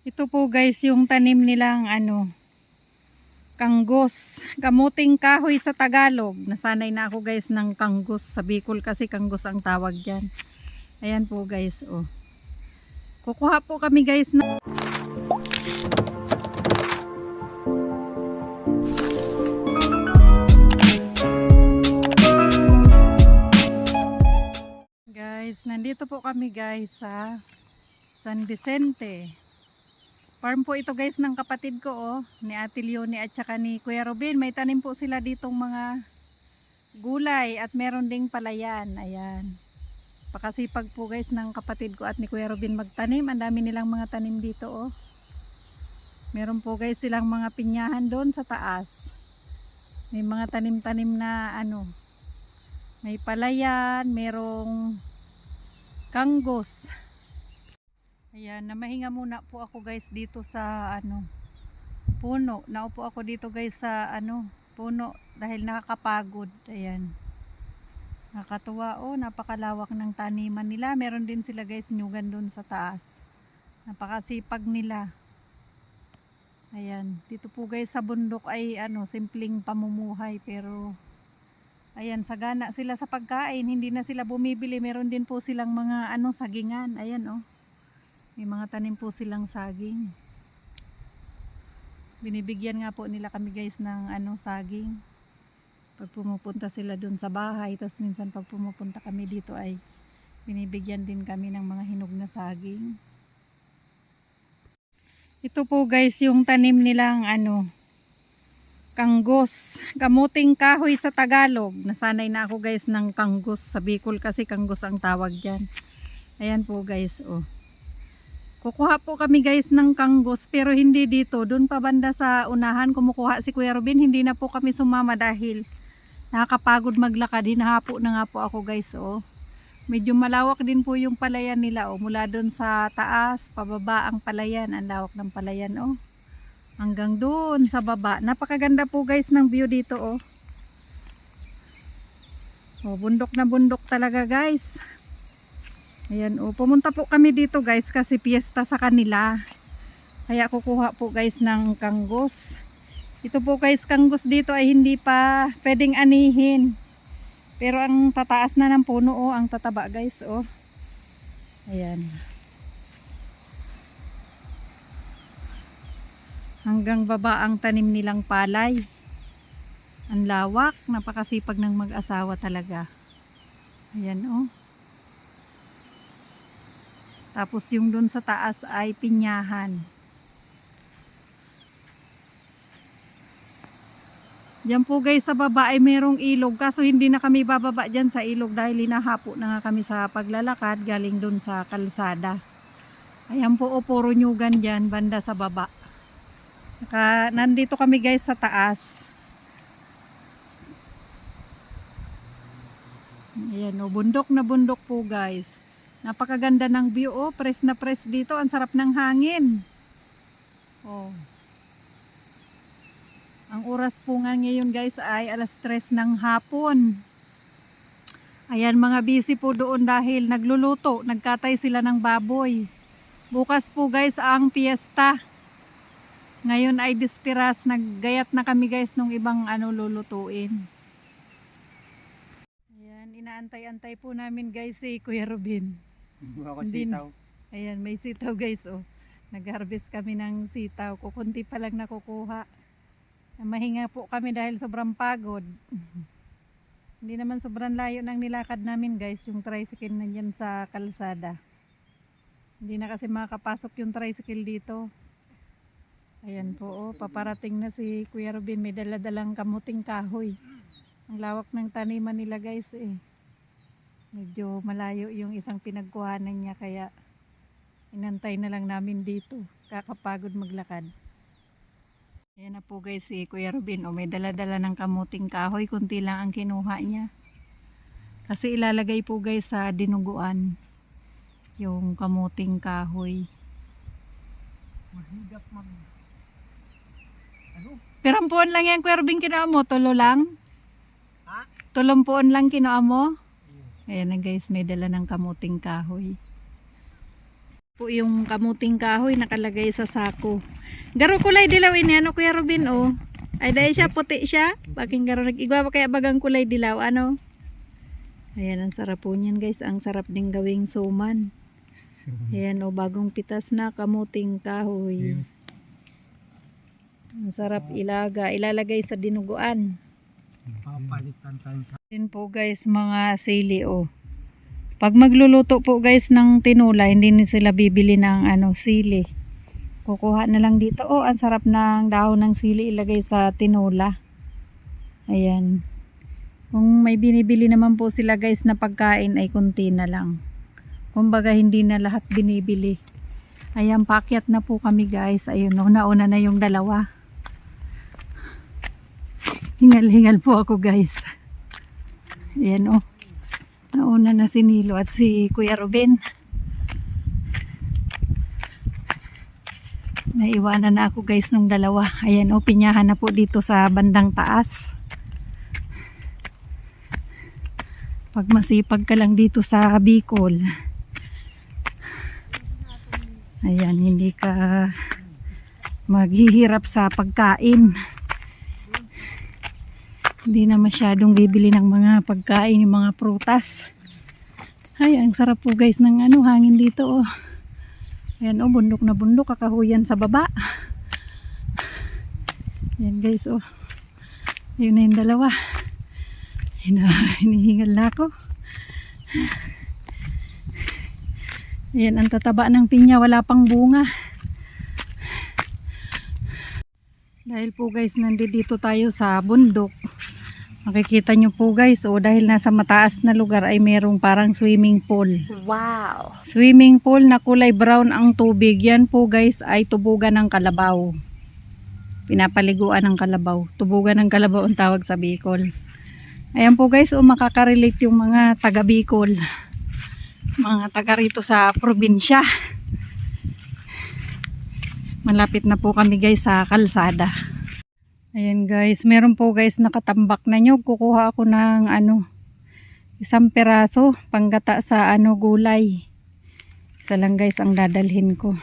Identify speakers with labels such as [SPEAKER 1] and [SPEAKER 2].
[SPEAKER 1] Ito po guys yung tanim nilang ano kanggos. Kamuting kahoy sa Tagalog. Nasanay na ako guys ng kanggos. Sa Bicol kasi kanggos ang tawag dyan. Ayan po guys oh. Kukuha po kami guys na Guys, nandito po kami guys sa San Vicente. Farm po ito guys ng kapatid ko oh, ni Ate Leonie at saka ni Kuya Robin. May tanim po sila ditong mga gulay at meron ding palayan. Ayan. Pakasipag po guys ng kapatid ko at ni Kuya Robin magtanim. Ang dami nilang mga tanim dito oh. Meron po guys silang mga pinyahan doon sa taas. May mga tanim-tanim na ano. May palayan, merong kanggos. Ayan, namahinga muna po ako guys dito sa ano puno. Naupo ako dito guys sa ano puno dahil nakakapagod. Ayan. Nakakatuwa oh, napakalawak ng taniman nila. Meron din sila guys nyugan doon sa taas. Napakasipag nila. Ayan, dito po guys sa bundok ay ano, simpleng pamumuhay pero ayan, sagana sila sa pagkain, hindi na sila bumibili. Meron din po silang mga ano, sagingan. Ayan oh. May mga tanim po silang saging. Binibigyan nga po nila kami guys ng ano, saging. Pag pumupunta sila dun sa bahay, tapos minsan pag pumupunta kami dito ay binibigyan din kami ng mga hinog na saging. Ito po guys yung tanim nilang ano, kanggos. Kamuting kahoy sa Tagalog. Nasanay na ako guys ng kanggos. Sa Bicol kasi kanggos ang tawag dyan. Ayan po guys, oh. Kukuha po kami guys ng kanggos pero hindi dito. Doon pa banda sa unahan kumukuha si Kuya Robin. Hindi na po kami sumama dahil nakakapagod maglakad. Hinahapo na nga po ako guys, oh. Medyo malawak din po yung palayan nila, oh. Mula doon sa taas, pababa ang palayan. Ang lawak ng palayan, oh. Hanggang doon sa baba. Napakaganda po guys ng view dito, oh. Oh, bundok na bundok talaga guys. Ayan, oh, pumunta po kami dito guys kasi piyesta sa kanila. Kaya kukuha po guys ng kanggos. Ito po guys, kanggos dito ay hindi pa pwedeng anihin. Pero ang tataas na ng puno, oh, ang tataba guys, oh. Ayan. Hanggang baba ang tanim nilang palay. Ang lawak, napakasipag ng mag-asawa talaga. Ayan, oh. Tapos yung dun sa taas ay pinyahan. Diyan po guys sa baba ay merong ilog kaso hindi na kami bababa dyan sa ilog dahil linahapo na nga kami sa paglalakad galing dun sa kalsada. Ayan po o puro nyugan dyan banda sa baba. Naka, nandito kami guys sa taas. Ayan o bundok na bundok po guys. Napakaganda ng view oh, press na press dito, ang sarap ng hangin. Oh. Ang oras po nga ngayon guys ay alas 3 ng hapon. Ayan mga busy po doon dahil nagluluto, nagkatay sila ng baboy. Bukas po guys ang piyesta. Ngayon ay dispiras, naggayat na kami guys nung ibang ano lulutuin. Ayan, inaantay-antay po namin guys si Kuya Robin.
[SPEAKER 2] Buha ko
[SPEAKER 1] Hindi
[SPEAKER 2] sitaw.
[SPEAKER 1] Ayan, may sitaw guys oh. Nag-harvest kami ng sitaw. Kukunti pa lang nakukuha. Mahinga po kami dahil sobrang pagod. Hindi naman sobrang layo ng nilakad namin guys, yung tricycle na dyan sa kalsada. Hindi na kasi makakapasok yung tricycle dito. Ayan po oh, paparating na si Kuya Robin. May daladalang kamuting kahoy. Ang lawak ng taniman nila guys eh medyo malayo yung isang pinagkuhanan niya kaya inantay na lang namin dito. Kakapagod maglakad. Ayan na po guys si Kuya Rubin o may dala-dala ng kamuting kahoy. Kunti lang ang kinuha niya. Kasi ilalagay po guys sa dinuguan yung kamuting kahoy.
[SPEAKER 2] Mahigap mag... Ano?
[SPEAKER 1] pirampuan lang yan Kuya Rubin kinuha mo? Tulo lang?
[SPEAKER 2] Ha?
[SPEAKER 1] tulumpuan lang kinuha mo Ayan na guys, may dala ng kamuting kahoy. po yung kamuting kahoy nakalagay sa sako. Garo kulay dilaw ini ano Kuya Robin oh. Ay dahil siya puti siya. Baking garo nag-igwa pa kaya bagang kulay dilaw ano. Ayan ang sarap po niyan guys. Ang sarap ding gawing suman. Ayan oh bagong pitas na kamuting kahoy. Ang sarap ilaga. Ilalagay sa dinuguan.
[SPEAKER 2] Papalitan tayo sa
[SPEAKER 1] Yun po guys, mga sili oh. Pag magluluto po guys ng tinula, hindi na sila bibili ng ano, sili. Kukuha na lang dito. Oh, ang sarap ng dahon ng sili ilagay sa tinula. Ayan. Kung may binibili naman po sila guys na pagkain ay kunti na lang. Kumbaga hindi na lahat binibili. Ayan, pakyat na po kami guys. Ayun, oh, nauna na yung dalawa. Hingal-hingal po ako guys. Ayan oh. Nauna na si Nilo at si Kuya Ruben. Naiwanan na ako guys nung dalawa. Ayan oh, pinyahan na po dito sa bandang taas. Pag masipag ka lang dito sa Bicol. Ayan, hindi ka maghihirap sa pagkain hindi na masyadong bibili ng mga pagkain, yung mga prutas. Ay, ang sarap po guys ng ano, hangin dito oh. Ayan oh, bundok na bundok, kakahuyan sa baba. Ayan guys oh. Yun na yung dalawa. Hina, hinihingal na ako. Ayan, ang tataba ng pinya, wala pang bunga. Dahil po guys, nandito tayo sa bundok. Makikita nyo po guys, o dahil nasa mataas na lugar ay merong parang swimming pool.
[SPEAKER 3] Wow.
[SPEAKER 1] Swimming pool na kulay brown ang tubig. Yan po guys ay tubugan ng kalabaw. Pinapaliguan ng kalabaw. Tubugan ng kalabaw ang tawag sa Bicol. Ayan po guys, o makakarelate yung mga taga Bicol. Mga taga rito sa probinsya. Malapit na po kami guys sa kalsada. Ayan guys, meron po guys nakatambak na nyog. Kukuha ako ng ano, isang peraso panggata sa ano gulay. Isa lang guys ang dadalhin ko.